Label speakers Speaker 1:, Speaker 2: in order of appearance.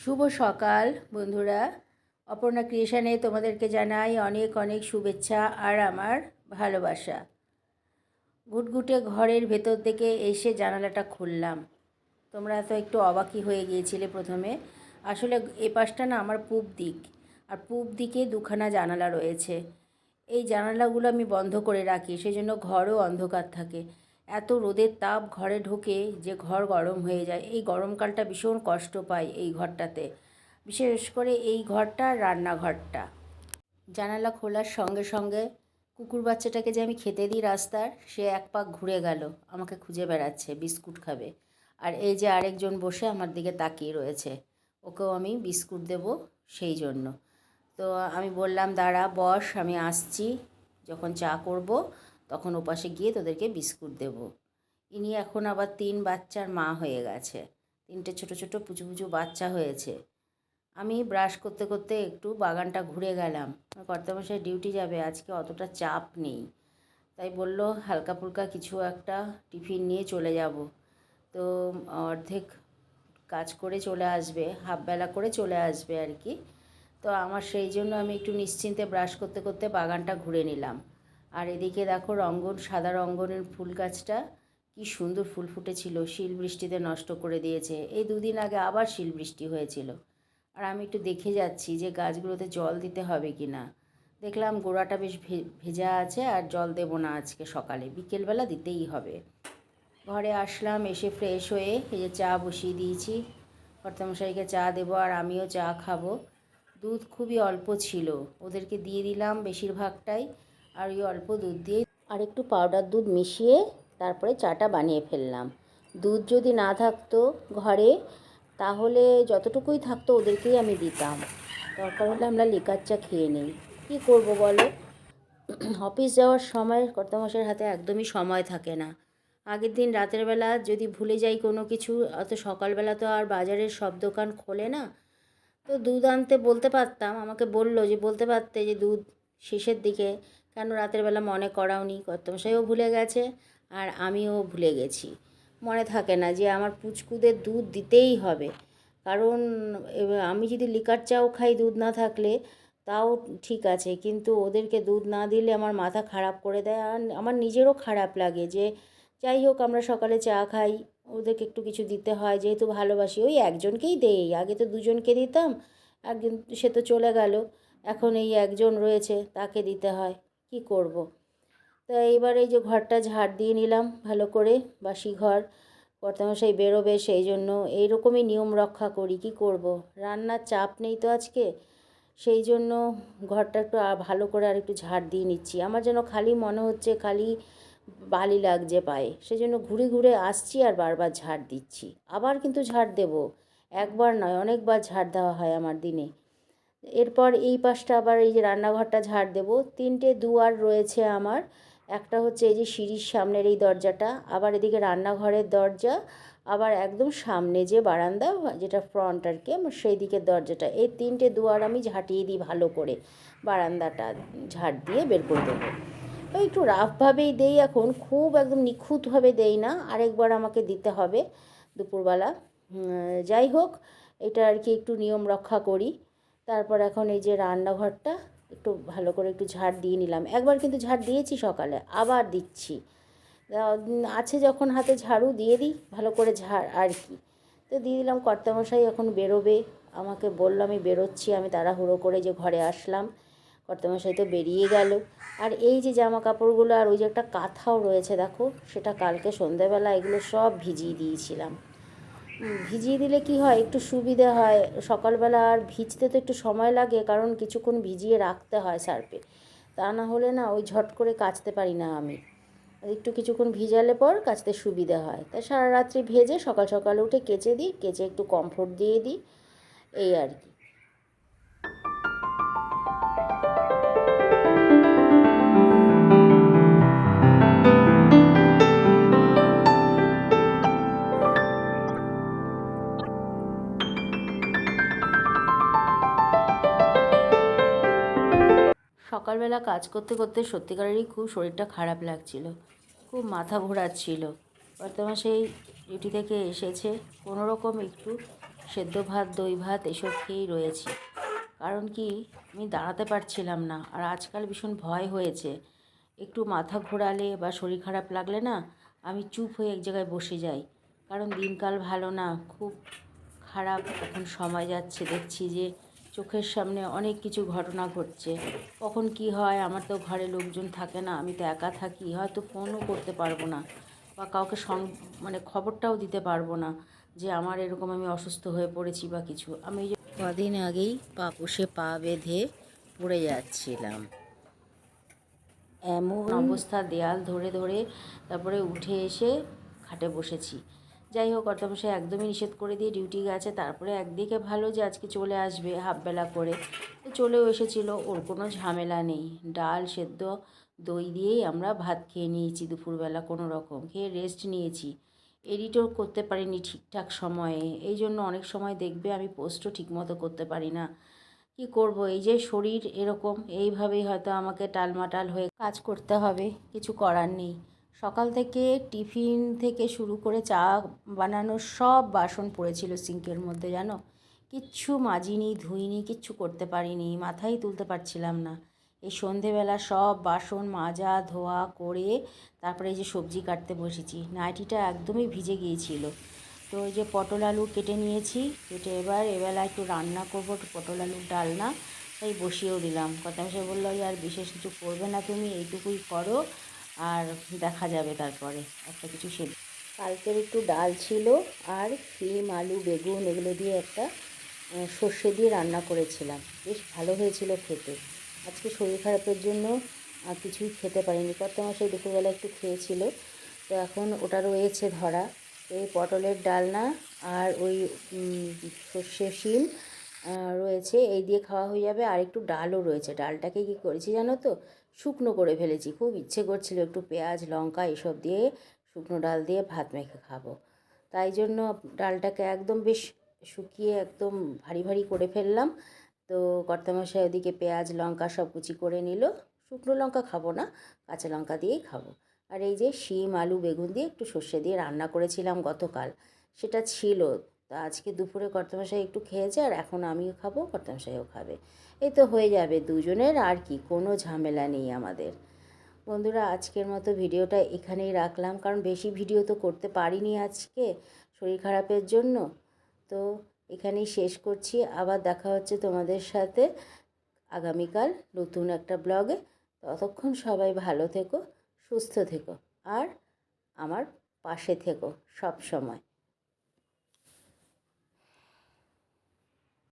Speaker 1: শুভ সকাল, বন্ধুরা। অপর্ণা ক্রিয়েশনে তোমাদেরকে জানাই অনেক অনেক শুভেচ্ছা আর আমার ভালোবাসা। ঘুটঘুটে ঘরের ভেতর থেকে এসে জানালাটা খুললাম। তোমরা তো একটু অবাকই হয়ে গিয়েছিলে প্রথমে। আসলে এ পাশটা না আমার পূব দিক, আর পূব দিকে দুখানা জানালা রয়েছে। এই জানালাগুলো আমি বন্ধ করে রাখি সেই জন্য ঘরও অন্ধকার থাকে। এত রোদের তাপ ঘরে ঢোকে যে ঘর গরম হয়ে যায়। এই গরমকালটা ভীষণ কষ্ট পাই এই ঘরটাতে। বিশেষ করে এই ঘরটা, রান্নাঘরটা। জানালা খোলার সঙ্গে সঙ্গে কুকুর বাচ্চাটাকে যে আমি খেতে দিই রাস্তার, সে এক পাক ঘুরে গেল। আমাকে খুঁজে বেড়াচ্ছে, বিস্কুট খাবে। আর এই যে আরেকজন বসে আমার দিকে তাকিয়ে রয়েছে, ওকেও আমি বিস্কুট দেব সেই জন্য। তো আমি বললাম, দাঁড়া, বস, আমি আসছি, যখন চা করব তখন ওপাশে গিয়ে তোদেরকে বিস্কুট দেব। ইনি এখন আবার তিন বাচ্চার মা হয়ে গেছে। তিনটে ছোট ছোট পুচু পুচু বাচ্চা হয়েছে। আমি ব্রাশ করতে করতে একটু বাগানটা ঘুরে গেলাম। কর্তামশাই ডিউটি যাবে, আজকে অতটা চাপ নেই। তাই বলল, হালকা ফুলকা কিছু একটা টিফিন নিয়ে চলে যাব। তো অর্ধেক কাজ করে চলে আসবে হাফবেলা করে চলে আসবে আর কি। তো আমার সেই জন্য আমি একটু নিশ্চিন্তে ব্রাশ করতে করতে বাগানটা ঘুরে নিলাম। আর এদিকে দেখো রঙ্গন, সাদা রঙ্গনের ফুল গাছটা, কি সুন্দর ফুল ফুটেছিল, শিল বৃষ্টিতে নষ্ট করে দিয়েছে। এই দুদিন আগে আবার শিল বৃষ্টি হয়েছিল। আর আমি একটু দেখে যাচ্ছি যে গাছগুলোতে জল দিতে হবে কি না দেখলাম গোড়াটা বেশ ভেজা আছে আর জল দেবো না আজকে সকালে, বিকেলবেলা দিতেই হবে। ঘরে আসলাম, এসে ফ্রেশ হয়ে এই যে চা বসিয়ে দিয়েছি। কর্তামশাইকে চা দেবো আর আমিও চা খাব। দুধ খুবই অল্প ছিল, ওদেরকে দিয়ে দিলাম বেশিরভাগটাই। আর ওই অল্প দুধ দিয়ে আর একটু পাউডার দুধ মিশিয়ে তারপরে চাটা বানিয়ে ফেললাম। দুধ যদি না থাকতো ঘরে, তাহলে যতটুকুই থাকতো ওদেরকেই আমি দিতাম। দরকার হলে আমরা লিকার চা খেয়ে নিই। কী করব বলো? অফিস যাওয়ার সময় কর্তামশাইয়ের হাতে একদমই সময় থাকে না। আগের দিন রাতের বেলা যদি ভুলে যাই কোনো কিছু, অত সকালবেলা তো আর বাজারের সব দোকান খোলে না। তো দুধ আনতে বলতে পারতাম, আমাকে বলল যে, বলতে পারতে যে দুধ শেষের দিকে কেন রাতের বেলা মনে করাওনি? কর্তমশাইও ভুলে গেছে আর আমিও ভুলে গেছি। মনে থাকে না যে আমার পুচকুদের দুধ দিতেই হবে। কারণ আমি যদি লিকার চাও খাই দুধ না থাকলে, তাও ঠিক আছে। কিন্তু ওদেরকে দুধ না দিলে আমার মাথা খারাপ করে দেয় আর আমার নিজেরও খারাপ লাগে যে, যাই হোক আমরা সকালে চা খাই, ওদেরকে একটু কিছু দিতে হয়, যেহেতু ভালোবাসি। ওই একজনকেই দেই। আগে তো দুজনকে দিতাম, একজন, সে তো চলে গেল। এখন এই একজন রয়েছে, তাকে দিতে হয়। কি করব। তো এইবার এই যে ঘরটা ঝাড় দিয়ে নিলাম ভালো করে, বাসি ঘর, কর্তামশাই বেরোবে সেই জন্য। এইরকমই নিয়ম রক্ষা করি, কি করব। রান্নার চাপ নেই তো আজকে, সেই জন্য ঘরটা একটু ভালো করে আর একটু ঝাড় দিয়ে নিচ্ছি। আমার যেন খালি মনে হচ্ছে, খালি বালি লাগছে পায়ে। সেজন্য ঘুরে ঘুরে আসছি আর বারবার ঝাড় দিচ্ছি। আবার কিন্তু ঝাড় দেব। একবার নয়, অনেকবার ঝাড় দেওয়া হয় আমার দিনে। এরপর এই পাশটা আবার এই যে রান্নাঘরটা ঝাড় দেব। তিনটে দুয়ার রয়েছে আমার। একটা হচ্ছে এই যে সিঁড়ির সামনের এই দরজাটা, আবার এদিকে রান্নাঘরের দরজা, আবার একদম সামনে যে বারান্দা, যেটা ফ্রন্ট আর কি সেই দিকের দরজাটা। এই তিনটে দুয়ার আমি ঝাঁটিয়ে দিই ভালো করে। বারান্দাটা ঝাড় দিয়ে বের করে দেবো। ওই একটু রাফভাবেই দেই এখন, খুব একদম নিখুঁতভাবে দেই না। আরেকবার আমাকে দিতে হবে দুপুরবেলা। যাই হোক, এটা আর কি একটু নিয়ম রক্ষা করি। তারপর এখন এই যে রান্নাঘরটা, একটু ভালো করে একটু ঝাড় দিয়ে নিলাম। একবার কিন্তু ঝাড় দিয়েছি সকালে, আবার দিচ্ছি। আছে যখন হাতে ঝাড়ু, দিয়ে দিই, ভালো করে ঝাড়, আর কি। তো দিয়ে দিলাম, কর্তামশাই এখন বেরোবে। আমাকে বলল, আমি বেরোচ্ছি, আমি তাড়াহুড়ো করে যে ঘরে আসলাম। কর্তামশাই তো বেরিয়ে গেল। আর এই যে জামা কাপড়গুলো আর ওই যে একটা কাঁথাও রয়েছে, দেখো, সেটা কালকে সন্ধ্যাবেলা এগুলো সব ভিজিয়ে দিয়েছিলাম। ভিজিয়ে দিলে কি হয়? একটু সুবিধে হয়। সকালবেলা আর ভিজতে তো একটু সময় লাগে, কারণ কিছুক্ষণ ভিজিয়ে রাখতে হয় সার্ফে। তা না হলে না, ওই ঝট করে কাচতে পারি না আমি। একটু কিছুক্ষণ ভিজালে পর কাচতে সুবিধে হয়। তাই সারা রাত্রি ভেজে সকাল সকাল উঠে কেচে দিই, কেচে একটু কমফোর্ট দিয়ে দিই, এই আর কি। সকালবেলা কাজ করতে করতে সত্যিকারেরই খুব শরীরটা খারাপ লাগছিল। খুব মাথা ঘোরাচ্ছিল বর্তমান সেই ডিউটি থেকে এসেছে কোনো রকম একটু সেদ্ধ ভাত, দই ভাত এসব খেয়েই রয়েছে। কারণ কি, আমি দাঁড়াতে পারছিলাম না আর আজকাল ভীষণ ভয় হয়েছে। একটু মাথা ঘোরালে বা শরীর খারাপ লাগলে না, আমি চুপ হয়ে এক জায়গায় বসে যাই। কারণ দিনকাল ভালো না, খুব খারাপ। এখন সময় যাচ্ছে, দেখছি যে চোখের সামনে অনেক কিছু ঘটনা ঘটছে। কখন কি হয়? আমার তো ঘরে লোকজন থাকে না আমি তো একা থাকি হয়তো ফোনও করতে পারব না বা কাউকে সং মানে খবরটাও দিতে পারব না যে আমার এরকম আমি অসুস্থ হয়ে পড়েছি বা কিছু। আমি কদিন আগেই পা পুষে পা বেঁধে পড়ে যাচ্ছিলাম। এমন অবস্থা দেয়াল ধরে ধরে তারপরে উঠে এসে খাটে বসেছি। যাই হোক কর্তামশাই একদমই নিষেধ করে দিয়ে ডিউটি গেছে। তারপরে একদিকে ভালো যে আজকে চলে আসবে হাফবেলা করে। তো চলেও এসেছিল, ওর কোনো ঝামেলা নেই। ডাল, সেদ্ধ, দই দিয়েই আমরা ভাত খেয়ে নিয়েছি দুপুরবেলা কোনো রকম। খেয়ে রেস্ট নিয়েছি। এডিটও করতে পারিনি ঠিকঠাক সময়ে। এই জন্য অনেক সময় দেখবে আমি পোস্টও ঠিকমতো করতে পারি না। কি করব? এই যে শরীর এরকম, এইভাবেই হয়তো আমাকে টালমাটাল হয়ে কাজ করতে হবে। কিছু করার নেই। সকাল থেকে টিফিন থেকে শুরু করে চা বানানোর সব বাসন পড়েছিল সিঙ্কের মধ্যে, জানো? কিচ্ছু মাজিনি, ধুইনি, কিচ্ছু করতে পারিনি মাথাই তুলতে পারছিলাম না। এই সন্ধেবেলা সব বাসন মাজা, ধোয়া করে তারপরে এই যে সবজি কাটতে বসেছি। নাইটিটা একদমই ভিজে গিয়েছিল। তো ওই যে পটল আলু কেটে নিয়েছি, কেটে এবার এবেলা একটু রান্না করব, একটু পটল আলুর ডালনা, তাই বসিয়েও দিলাম। কথা বলল আর বিশেষ কিছু করবে না তুমি, এইটুকুই করো। আর দেখা যাবে তারপরে একটা কিছু সে কালকের একটু ডাল ছিল আর শিম আলু, বেগুন এগুলো দিয়ে একটা সর্ষে দিয়ে রান্না করেছিলাম। বেশ ভালো হয়েছিল খেতে। আজকে শরীর খারাপের জন্য কিছুই খেতে পারিনি। কত মাসে দুপুরবেলা একটু খেয়েছিল। তো এখন ওটা রয়েছে ধরা। এই পটলের ডালনা আর ওই সর্ষে শিম রয়েছে, এই দিয়ে খাওয়া হয়ে যাবে। আর একটু ডালও রয়েছে। ডালটাকে কি করেছি জানো তো? শুকনো করে ফেলেছি। খুব ইচ্ছে করছিল একটু পেঁয়াজ, লঙ্কা এসব দিয়ে শুকনো ডাল দিয়ে ভাত মেখে খাব। তাই জন্য ডালটাকে একদম বেশ শুকিয়ে একদম ভারী ভারী করে ফেললাম। তো কর্তামশাই ওদিকে পেঁয়াজ, লঙ্কা সব কুচি করে নিল। শুকনো লঙ্কা খাব না, কাঁচা লঙ্কা দিয়েই খাব। আর এই যে শিম, আলু, বেগুন দিয়ে একটু সর্ষে দিয়ে রান্না করেছিলাম গতকাল। সেটা ছিল তা আজকে দুপুরে কর্তামশাই একটু খেয়েছে আর এখন আমিও খাব, কর্তামশাইও খাবে। এই তো হয়ে যাবে দুজনের, আর কি, কোনো ঝামেলা নেই আমাদের। বন্ধুরা, আজকের মতো ভিডিওটা এখানেই রাখলাম, কারণ বেশি ভিডিও তো করতে পারিনি আজকে শরীর খারাপের জন্য। তো এখানেই শেষ করছি, আবার দেখা হচ্ছে তোমাদের সাথে আগামীকাল নতুন একটা ব্লগে। ততক্ষণ সবাই ভালো থেকো, সুস্থ থেকো, আর আমার পাশে থেকো সব সময়